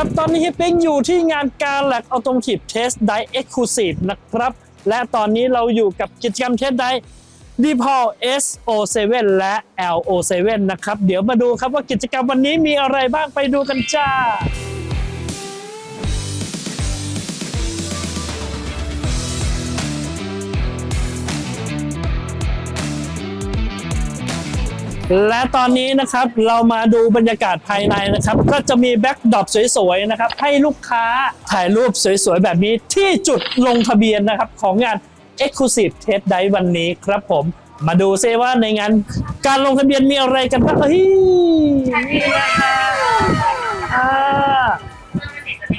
ครับ ตอนนี้ฮิปปิ้งอยู่ที่งานการแลกออโตม t i v e Test Drive Exclusive นะครับ และตอนนี้เราอยู่กับกิจกรรมเทสไดดีพอล SO7 และ LO7 นะครับ เดี๋ยวมาดูครับว่ากิจกรรมวันนี้มีอะไรบ้างไปดูกันจ้า และตอนนี้นะครับเรามาดูบรรยากาศภายในนะครับ ก็จะมีแบ็กดรอปสวยๆนะครับ ให้ลูกค้าถ่ายรูปสวยๆ แบบนี้ที่จุดลงทะเบียนนะครับ ของงาน Exclusive Test Drive วันนี้ครับผมมาดูซิว่าในงานการลงทะเบียนมีอะไรกันบ้างเฮ้ยนี่นะคะอ่า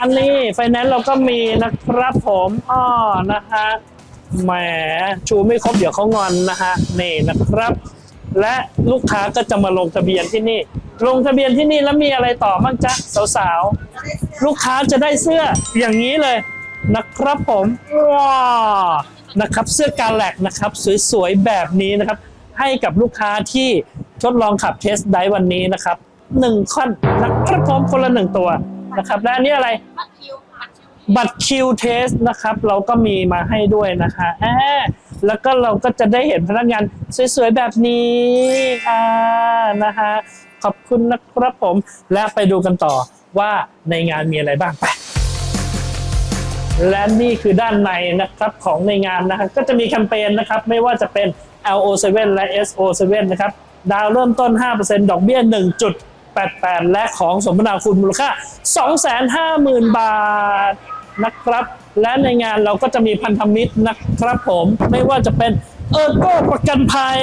อันนี้ไฟแนนซ์เราก็มีนะครับผมอ้อนะฮะแหมชูไม่ครบเดี๋ยวเขางอนนะฮะนี่นะครับ และลูกค้าก็จะมาลงทะเบียนที่นี่ ลงทะเบียนที่นี่แล้วมีอะไรต่อบ้างจ๊ะสาวๆ ลูกค้าจะได้เสื้ออย่างนี้เลยนะครับผมว้าวนะครับเสื้อกาแล็กนะครับสวยๆแบบนี้นะครับ ให้กับลูกค้าที่ทดลองขับเทสได้วันนี้นะครับหนึ่งค่อนนะครับผมคนละหนึ่งตัวนะครับและอันนี้อะไรบัตรคิวบัตรคิวเทสนะครับ เราก็มีมาให้ด้วยนะคะแอบ แล้วก็เราก็จะได้เห็นพนักงานสวยๆแบบนี้อ่านะคะขอบคุณนะครับผม และไปดูกันต่อว่าในงานมีอะไรบ้างไปและนี่คือด้านในนะครับของในงานนะครับก็จะมีแคมเปญนะครับไม่ว่าจะเป็น LO7 และ SO7 นะครับดาวเริ่มต้น 5%ดอกเบี้ย 1.88 และของสมนาคุณมูลค่า 250,000 บาทนะครับ และในงานเราก็จะมีพันธมิตรนะครับผมไม่ว่าจะเป็นเออโก้ประกันภัย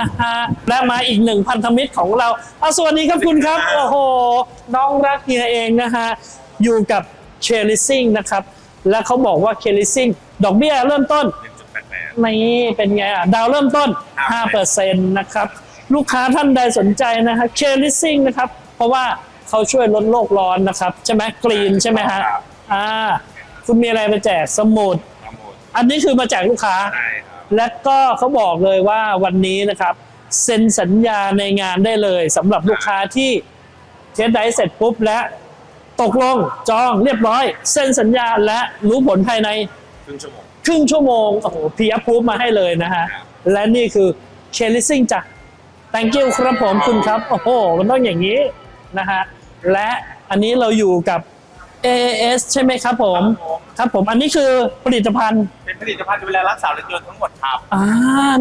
นะฮะและมาอีกหนึ่งพันธมิตรของเราอะสวัสดีครับคุณครับ โอ้โห น้องรักเฮียเองนะฮะ อยู่กับเชลิซิ่งนะครับ และเขาบอกว่าเคลิซิ่งดอกเบี้ยเริ่มต้นนี่เป็นไงอะ ดาวเริ่มต้น 5%นะครับ ลูกค้าท่านใดสนใจนะครับเคลิซิ่งนะครับ เพราะว่าเขาช่วยลดโลกร้อนนะครับ ใช่ไหมกรีนใช่ไหมฮะครับอ่า คุณมีอะไรมาแจกสมุด ทั้งหมดอันนี้คือมาแจกลูกค้า ใช่ครับ และก็เขาบอกเลยว่าวันนี้นะครับเซ็นสัญญาในงานได้เลยสำหรับลูกค้าที่เทสไดเสร็จปุ๊บและ ตกลงจองเรียบร้อย เซ็นสัญญาและรู้ผลภายใน ครึ่งชั่วโมง ครึ่งชั่วโมง โอ้โหพีอัพพูฟมาให้เลยนะฮะ ครับ และนี่คือเคลิซิ่งจ้ะ thank you ครับผมคุณครับ โอ้โห มันต้องอย่างนี้นะฮะ และอันนี้เราอยู่กับ AAS ใช่ไหมครับผม ครับผม อันนี้คือผลิตภัณฑ์ เป็นผลิตภัณฑ์ดูแลรักษารถยนต์ทั้งหมดครับอ่า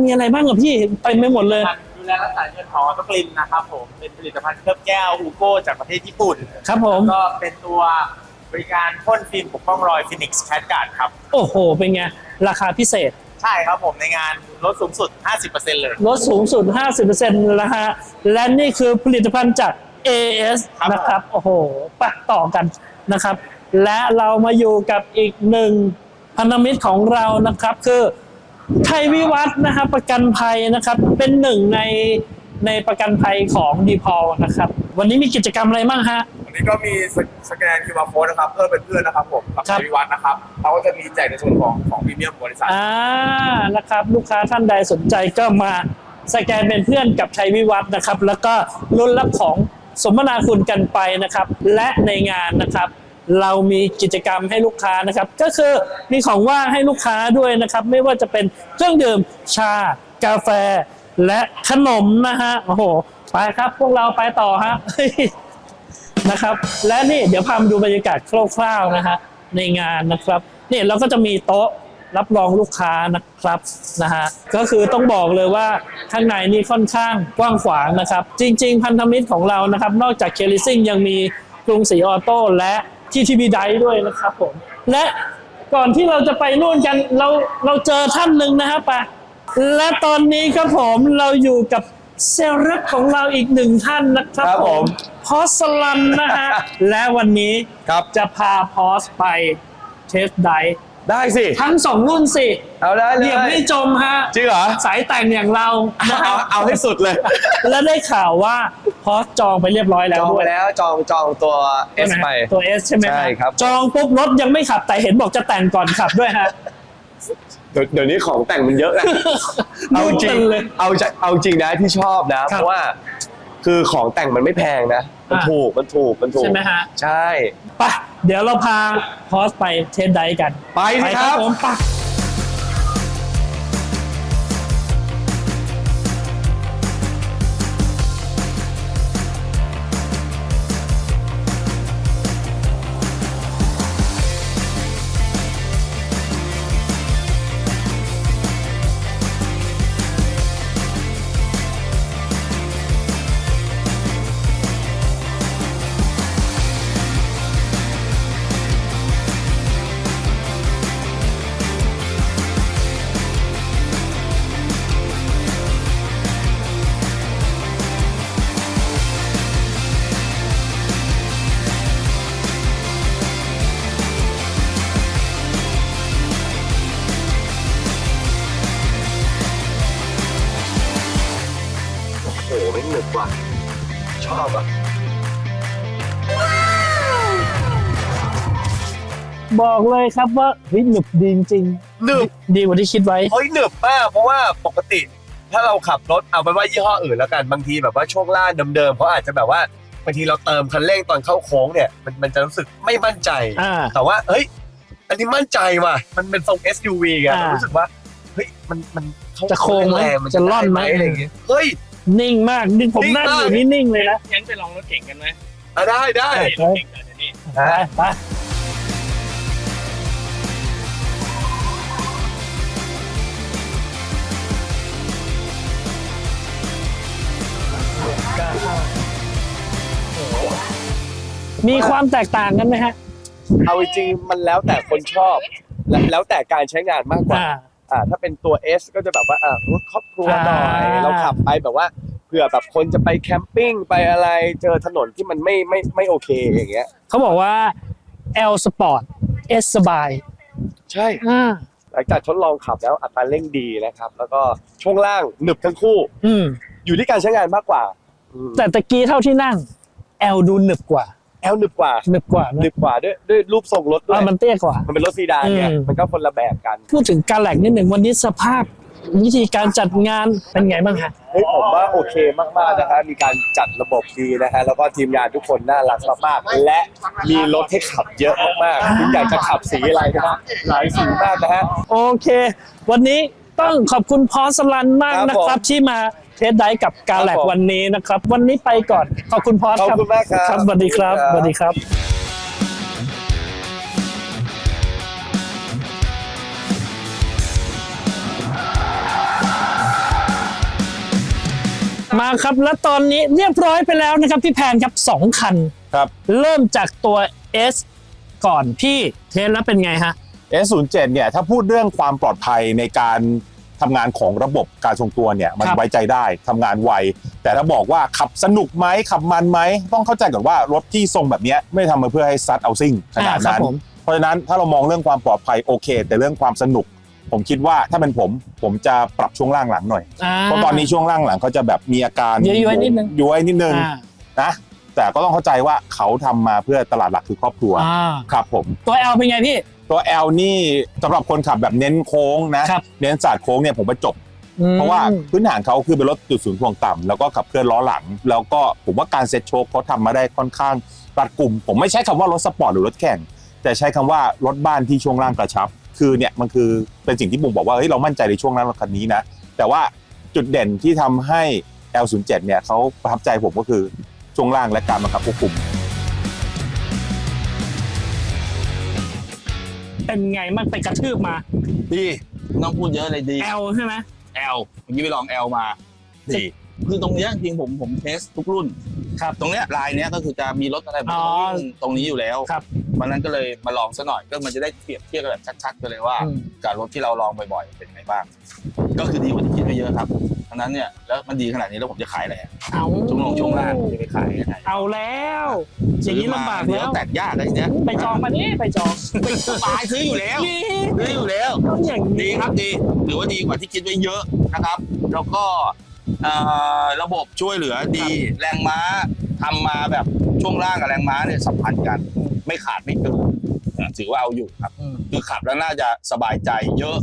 มีอะไรบ้างกับพี่ไปไม่หมดเลย ดูแลรักษารถยนต์ของออโตกลินนะครับผม เป็นผลิตภัณฑ์เคลือบแก้วอูโก้จากประเทศญี่ปุ่น ครับผม ก็เป็นตัวบริการพ่นฟิล์มปกป้องรอยฟินิกส์แคทการ์ดครับ โอ้โห เป็นไง ราคาพิเศษ ใช่ครับผมในงานลดสูงสุด 50%เลย ลดสูงสุด 50%นะฮะ และนี่คือผลิตภัณฑ์จาก AS ครับนะครับ โอ้โหปะต่อกัน นะครับ และเรามาอยู่กับอีกหนึ่งพันธมิตรของเรานะครับ คือไทยวิวัฒน์นะครับ ประกันภัยนะครับเป็นหนึ่งในในประกันภัยของดีพอลนะครับ วันนี้มีกิจกรรมอะไรบ้างฮะ วันนี้ก็มีสสแกน QR code นะครับ เพื่อเป็นเพื่อนนะครับผมกับครับชัยวิวัฒน์นะครับเขาก็จะมีแจกในส่วนของของพรีเมียมบริษัทอ่านะครับ ลูกค้าท่านใดสนใจก็มาสแกนเป็นเพื่อนกับชัยวิวัฒน์นะครับ แล้วก็รุ่นรับของ สมนาคุณกันไปนะครับ และในงานนะครับ เรามีกิจกรรมให้ลูกค้านะครับ ก็คือมีของว่างให้ลูกค้าด้วยนะครับ ไม่ว่าจะเป็นเครื่องดื่มชา กาแฟ และขนมนะฮะโอ้โหไปครับ พวกเราไปต่อฮะนะครับ และนี่เดี๋ยวพามาดูบรรยากาศคร่าวๆนะฮะในงานนะครับนี่เราก็จะมีโต๊ะ รับรองลูกค้านะครับนะฮะก็คือต้องบอกเลยว่าข้างในนี่ค่อนข้างกว้างขวางนะครับ จริง ๆ พันธมิตรของเรานะครับ นอกจากเคลิซิ่งยังมีกรุงศรีออโต้และทีทีบีไดด้วยนะครับผมและก่อนที่เราจะไปนู่นกันเราเราเจอท่านหนึ่งนะฮะปะและตอนนี้ครับผมเราอยู่กับเซลล์ของเราอีกหนึ่งท่านนะครับครับผผมม พอสลันนะฮะ และวันนี้ครับ จะพาพอสไปเทสไดฟ์ ได้สิ ทั้งสองรุ่นสิเอาได้เลยเหยียบไม่จมฮะจริงเหรอ สายแต่งอย่างเรานะคเอารับเอาให้สุดเลย และได้ข่าวว่าพอสจองไปเรียบร้อยแล้วจองด้ไปวยแล้วจองจองตัวใช่ S ไหมไป ตัว S ใช่ไหมฮะใช่ครับ จองปุ๊บรถยังไม่ขับแต่เห็นบอกจะแต่งก่อนขับด้วยฮะ เดี๋ยวเดี๋ยวนี้ของแต่งมันเยอะนะ เอาดูจริกังนเลย เอาจะเอาจริงนะที่ชอบนะครัเพบราะว่า คือของแต่งมันไม่แพงนะ มันถูก มันถูก มันถูก ใช่ไหมฮะ ใช่ ไป เดี๋ยวเราพาพอสไปเทสไดฟ์กันไปสิครับ ผมไป ว่ะ ชอบอะ บอกเลยครับว่าเฮ้ยหนึบดีจริงหนึบๆดีกว่าที่คิดไว้ เฮ้ยหนึบมากเพราะว่าปกติ ถ้าเราขับรถเอาไปว่ายี่ห้ออื่นแล้วกันบางทีแบบว่าช่วงล่างเดิมๆเขาอาจจะแบบว่าบางทีเราเติมคันเร่งตอนเข้าโค้งเนี่ยมันมันจะรู้สึกไม่มั่นใจ อ่า แต่ว่าเฮ้ย อันนี้มั่นใจว่ะ มันเป็นทรง SUV ไงอ่าเรารู้สึกว่า เฮ้ย มัน มันเข้าจะโค้งไหมแรงมันจะล่อนไหมด้อะไรอย่างเงี้ย เฮ้ย นิ่งมากนี่ผมนิ่งนั่งมากอยู่นี่นิ่งเลยนะงั้นไปลองรถเก่งกันไหมอะได้ได้ไปรถเก่งกันเดี๋ยวนี้ไปไปมีความแตกต่างกันไหมฮะ เอาจริงๆมันแล้วแต่คนชอบ และแล้วแต่การใช้งานมากกว่า อ่า อ่าถ้าเป็นตัว S ก็จะแบบว่าอ่ารถครอบครัวหน่อยอ่า เราขับไปแบบว่าเผื่อแบบคนจะไปแคมปิ้งไปอะไรเจอถนนที่มันไม่ไม่ไม่โอเคอย่างเงี้ย เขาบอกว่า L Sport S สบายใช่ อ่าหลังจากทดลองขับแล้วอัตราเร่งดีนะครับ แล้วก็ช่วงล่างหนึบทั้งคู่ อืม อยู่ที่การใช้งานมากกว่าอืมแต่ตะกี้เท่าที่นั่ง L ดูหนึบกว่า แอลหนึบกว่าหนึบกว่าหนึนะบกว่าด้วยด้วยรูปทรงรถด้วอ่ายมันเตี้ยกว่า มันเป็นรถซีดานไงอืม มันก็คนละแบบกันพูดถึงการแหลกนิดหนึ่งวันนี้สภาพ วิธีการจัดงานเป็นไงบ้างฮะ เฮ้ยผมว่าโอเคมากๆนะฮะมีการจัดระบบดีนะฮะแล้วก็ทีมงานทุกคนน่ารักมากๆและมีรถให้ขับเยอะมากๆคุณอยากจะขับสีอะไรนะฮะหลายสีมากนะฮะ โอเค วันนี้ต้องขอบคุณพอสลันมากครับนะครับที่มา เทสไดฟ์กับการแหลกครับผมวันนี้นะครับ วันนี้ไปก่อนขอบคุณพอสขอบครับคุณมากครับครับสวัสดีครับขอบคุณครับสวัสดีครับมาครับและตอนนี้เรียบร้อยไปแล้วนะครับพี่แพนครับสองคันครับ เริ่มจากตัว S ก่อนพี่เทสแล้วเป็นไงฮะ S07 เนี่ยถ้าพูดเรื่องความปลอดภัยในการ ทำงานของระบบการทรงตัวเนี่ยมันครับไว้ใจได้ทำงานไว แต่ถ้าบอกว่าขับสนุกไหมขับมันไหมต้องเข้าใจก่อนว่ารถที่ทรงแบบเนี้ยไม่ได้ทำมาเพื่อให้ซัดเอาซิ่งขนาดอ่าครันั้บนผมเพราะฉะนั้นถ้าเรามองเรื่องความปลอดภัยโอเค แต่เรื่องความสนุก ผมคิดว่าถ้าเป็นผมผมจะปรับช่วงล่างหลังหน่อยเพราะตอนนี้ช่วงล่างหลังเขาจะแบบมีอาการย้อยๆนิดนึงย้อยนิดนึงอ่านะแต่ก็ต้องเข้าใจว่าเขาทำมาเพื่อตลาดหลักคือครอบครัวอ่าครับผมตัว L เป็นไงพี่ ตัว L นี่สำหรับคนขับแบบเน้นโค้งนะ ครับ เน้นศาสตร์โค้งเนี่ยผมว่าจบ อืม เพราะว่าพื้นฐานเขาคือเป็นรถจุดศูนย์ถ่วงต่ำแล้วก็ขับเคลื่อนล้อหลัง แล้วก็ผมว่าการเซ็ตโชคเขาทำมาได้ค่อนข้างรัดกลุ่ม ผมไม่ใช้คำว่ารถสปอร์ตหรือรถแข่ง แต่ใช้คำว่ารถบ้านที่ช่วงล่างกระชับ คือเนี่ยมันคือเป็นสิ่งที่บุ่งบอกว่าเฮ้ยเรามั่นใจในช่วงล่างรถคันนี้นะ แต่ว่าจุดเด่นที่ทำให้ L07 เนี่ยเขาประทับใจผมก็คือช่วงล่างและการบังคับควบคุม เป็นไงมันไปกระทืบมาดีไม่ต้องพูดเยอะเลยดี L ใช่ไหม L เมื่อกี้ไปลอง L มาดี คือตรงเนี้ยจริงๆผมผมเทสทุกรุ่น ครับ ตรงเนี้ยลายเนี้ยก็คือจะมีรถอะไรอ๋อวิ่งตรงนี้อยู่แล้วครับวันนั้นก็เลยมาลองซะหน่อยก็มันจะได้เปรียบเทียบกันแบบชัดๆกันเลยว่าอืม กับรถที่เราลองบ่อยๆเป็นไงบ้างก็คือดีกว่าที่คิดไปเยอะครับดังนั้นเนี่ยแล้วมันดีขนาดนี้แล้วผมจะขายอะไรอะเอาช่วงลงช่วงล่างจะไปขายยังไงเอาแล้วอย่างนี้ลำบากซื้อมแล้วแตกยากอะไรเนี้ยไปจองมานี่ไปจองสบายซื้ออยู่แล้วซื้ออยู่แล้ว ต้องอย่างดีนี้ครับดีถือว่าดีกว่าที่คิดไว้เยอะนะครับ แล้วก็ เอ่อระบบช่วยเหลือดี แรงม้าทำมาแบบช่วงล่างกับแรงม้าเนี่ยสัมพันธ์กัน ไม่ขาดไม่เกินอะถือว่าเอาอยู่ครับ อืม คือขับแล้วน่าจะสบายใจเยอะ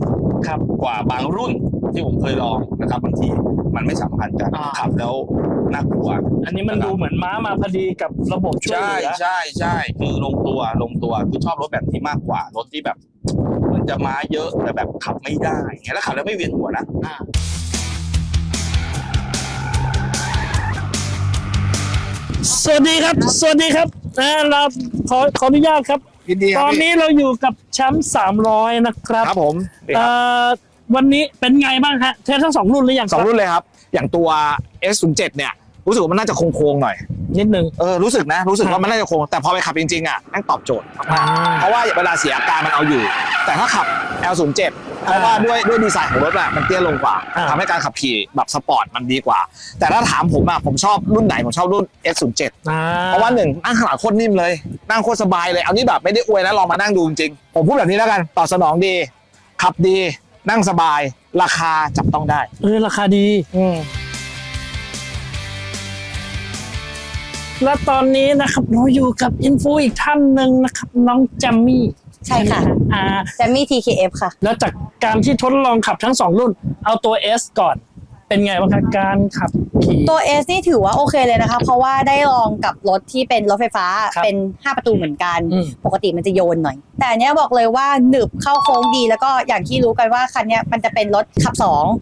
ครับกว่าบางรุ่นที่ผมเคยลองนะครับบางทีมันไม่สัมพันธ์กันอ่า ขับแล้วน่ากลัว อันนี้มันดูเหมือนม้ามาพอดีกับระบบช่วยใช่เหลือ ใช่ใช่คือลงตัวลงตัวคือชอบรถแบบนี้มากกว่ารถที่แบบ มันจะม้าเยอะแต่แบบขับไม่ได้อย่างเงี้ยแล้วขับแล้วไม่เวียนหัวนะ สวัสดีครับ สวัสดีครับอ่าเราขอขออนุญาตครับ ยินดีคตรับอนนี้เราอยู่กับแชมป์สามร้อยนะครับครับผมเอ่อวันนี้เป็นไงบ้างฮะเทสทั้งสองรุ่นหรือยังคสรัอบงรุ่นเลยครับ อย่างตัว S07 เนี่ย รู้สึกว่ามันน่าจะโค้งๆหน่อย นิดนึง เออรู้สึกนะ รู้สึกว่ามันน่าจะโค้งแต่พอไปขับจริงๆอะแม่งตอบโจทย์มากๆเพราะว่าเวลาเสียอาการมันเอาอยู่ แต่ถ้าขับ L07 เพราะว่าด้วยด้วยดีไซน์ของรถอะมันเตี้ยลงกว่าอ่าทำให้การขับขี่แบบสปอร์ตมันดีกว่า แต่ถ้าถามผมอะผมชอบรุ่นไหน ผมชอบรุ่น S07 อ่าเพราะว่าหนึ่งนั่งข้างหลังโคตรนิ่มเลย นั่งโคตรสบายเลยเอานี่แบบไม่ได้อวยนะลองมานั่งดูจริงๆผมพูดแบบนี้แล้วกันตอบสนองดี ขับดีนั่งสบาย ราคาจับต้องได้เออราคาดีอืม และตอนนี้นะครับเราอยู่กับอินฟูอีกท่านหนึ่งนะครับ น้องแจมมี่ใช่ค่ะ อ่าแจมมี่ TKF ค่ะ แล้วจากการที่ทดลองขับทั้งสองรุ่น เอาตัว S ก่อน เป็นไงบ้างครับการขับขี่ ตัว S นี่ถือว่าโอเคเลยนะคะ เพราะว่าได้ลองกับรถที่เป็นรถไฟฟ้าครับเป็น 5 ประตูเหมือนกัน อืม ปกติมันจะโยนหน่อย แต่อันเนี้ยบอกเลยว่าหนึบเข้าโค้งดีแล้วก็อย่างที่รู้กันว่าคันเนี้ยมันจะเป็นรถขับ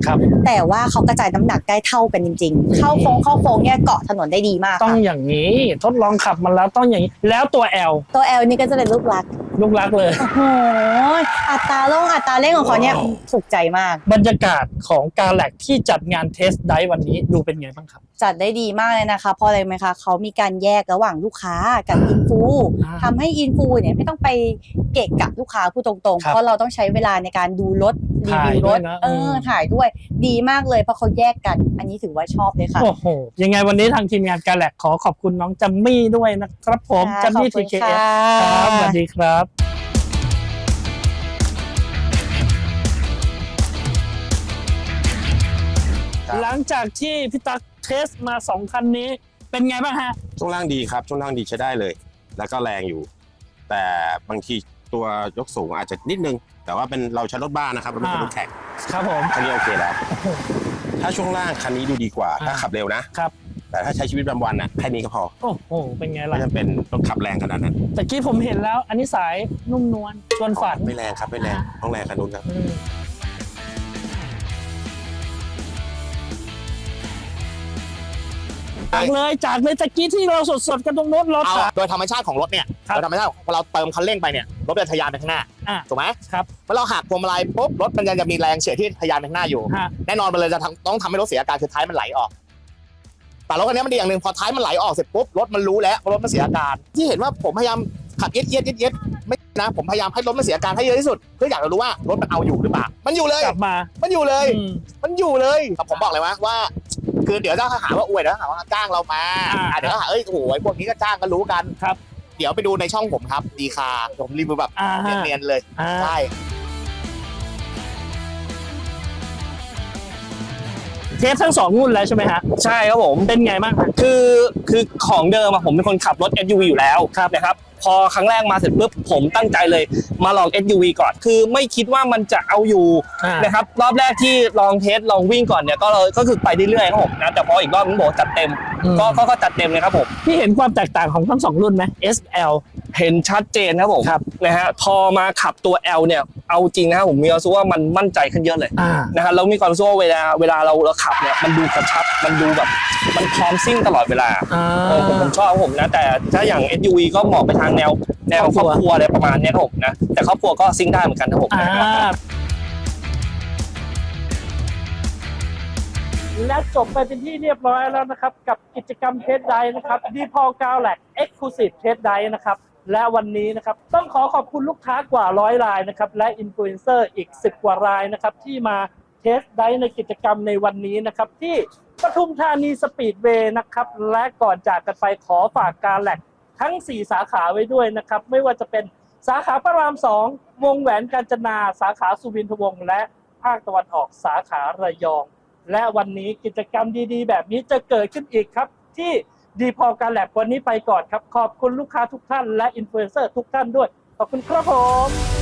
ครับ 2 แต่ว่าเขากระจายน้ำหนักได้เท่ากันจริง ๆ เข้าโค้งเข้าโค้งเนี่ยเกาะถนนได้ดีมากต้องค่ะอย่างนี้ ทดลองขับมาแล้วต้องอย่างนี้ แล้วตัว L ตัว L นี่ก็จะเป็นลูกรัก ลูกรักเลย โอ้โหอัตราลงอัตราเร่งของเขาเนี่ยถูกใจมาก บรรยากาศของการแลกที่จัดงานเทสไดวันนี้ดูเป็นไงบ้างครับ จัดได้ดีมากเลยนะคะ เพราะอะไรไหมคะเขามีการแยกระหว่างลูกค้ากับอินฟูอ่าทำให้อินฟูเนี่ยไม่ต้องไปเกะกะลูกค้าพูดตรงๆครับเพราะเราต้องใช้เวลาในการดูรถรีถ่ายวิวด้รวยถนะเออือมถ่ายด้วยดีมากเลยเพราะเขาแยกกัน อันนี้ถือว่าชอบเลยค่ะโอ้โหยังไงวันนี้ทางทีมงานการแลกขอขอบคุณน้องจัมมี่ด้วยนะครับผมค่ะจัมมี่ขอบคุทีณเคเอค่ะครับสวัสดีครับหลังจากที่พี่ตั๊กเท สมาสองคันนี้เป็นไงบ้างฮะ ช่วงล่างดีครับ ช่วงล่างดีใช้ได้เลย แล้วก็แรงอยู่ แต่บางทีตัวยกสูงอาจจะนิดนึง แต่ว่าเป็นเราใช้รถบ้านนะครับเราไม่ใช่รถแข่งครับผม คันนี้โอเคแล้ว ถ้าช่วงล่างคันนี้ดูดีกว่าอ่าถ้าขับเร็วนะ ครับ แต่ถ้าใช้ชีวิตประจำวันน่ะแค่นี้ก็พอโอ้โหเป็นไงไม่ล่ะจำเป็นต้องขับแรงขนาดนั้นตะกี้ผมเห็นแล้วอันนี้สายนุ่มนวลชวนฝันไม่แรงครับไม่แรงต้องแรงคันนู้นครับ จากเลยจากเลยตะกี้ที่เราสดๆกันตรงโน้นรถ เอาอะโดยธรรมชาติของรถเนี่ยครับโดยธรรมชาติพอเราเติมคันเร่งไปเนี่ยรถจะทะยานไปข้างหน้าอะถูกไหมครับเมื่อเราหักพวงมาลัยปุ๊บรถมันยังจะมีแรงเฉื่อยที่ทะยานไปข้างหน้าอยู่ ฮะ แน่นอนมันเลยจะทำต้องทำให้รถเสียอาการคือท้ายมันไหลออก แต่รถคันนี้มันดีอย่างหนึ่งพอท้ายมันไหลออกเสร็จปุ๊บรถมันรู้แล้วว่ารถมันเสียอาการ ที่เห็นว่าผมพยายามขับเอียดเอียดเอียดเอียดไม่นะผมพยายามให้รถมันเสียอาการให้เยอะที่สุด เพื่ออยากจะรู้ว่ารถมันเอาอยู่หรือเปล่ามันอยู่เลย กลับมามันอยู่เลย อืมมันอยู่เลยแต่ผมบอกเลยว่าว่า คือเดี๋ยวถ้าหาว่าอวยเดี๋ยวหาว่าจ้างเรามาอ่าอะเดี๋ยวก็หาเอ้ยโอ้โหไอ้พวกนี้ก็จ้างกันรู้กันครับ เดี๋ยวไปดูในช่องผมครับ ดีคาผมรีวิวแบบอ่าฮะ เนียนๆเลยอ่าใช่เทสทั้งสองรุ่นแล้วใช่ไหมฮะใช่ครับผม เป็นไงบ้างฮะ คือคือของเดิมอะผมเป็นคนขับรถ SUV อยู่แล้วนะครับ พอครั้งแรกมาเสร็จปุ๊บผมตั้งใจเลย มาลอง SUV ก่อนคือไม่คิดว่ามันจะเอาอยู่อ่านนะครับรอบแรกที่ลองเทสลองวิ่งก่อนเนี่ยก็เลยก็คือไปเรื่อยๆครับผมนะแต่พออีกรอบนึงบอกจัดเต็มก็ก็ก็จัดเต็มเลยครับผมพี่เห็นความแตกต่างของทั้งสองรุ่นไหม SL เห็นชัดเจนครับผมครับนะฮะพอมาขับตัว L เนี่ยเอาจริงนะครับผมมีความรู้สึกว่ามันมั่นใจขึ้นเยอะเลยอ่านะฮะเรามีความรู้สึกว่าเวลาเวลาเราเราขับเนี่ยมันดูกระชับมันดูแบบมันพร้อมซิ่งตลอดเวลาอ่าเออผมผมชอบครับผมนะแต่ถ้าอย่าง SUV ก็เหมาะไปทางแนวแนวคครรออบบคครัวรัวอะไรประมาณเนี้ยครับผมนะแต่ครอบครัวก็ซิ่งได้เหมือนกันครับผมอ่าและจบไปเป็นที่เรียบร้อยแล้วนะครับ กับกิจกรรมเทสไดนะครับดีพอลกาวแลกเอ็กซ์คลูซีฟเทสไดนะครับ และวันนี้นะครับ ต้องขอขอบคุณลูกค้ากว่าร้อยรายนะครับ และอินฟลูเอนเซอร์อีก 10 กว่ารายนะครับ ที่มาเทสไดในกิจกรรมในวันนี้นะครับ ที่ปทุมธานีสปีดเวย์นะครับ และก่อนจากกันไปขอฝากการแลก ทั้ง 4 สาขาไว้ด้วยนะครับ ไม่ว่าจะเป็นสาขาพระราม2วงแหวนกาญจนาสาขาสุวินทวงศ์และภาคตะวันออกสาขาระยอง และวันนี้กิจกรรมดีๆ แบบนี้จะเกิดขึ้นอีกครับ ที่ดีพอการแลบวันนี้ไปก่อนครับ ขอบคุณลูกค้าทุกท่านและอินฟลูเอนเซอร์ทุกท่านด้วย ขอบคุณครับผม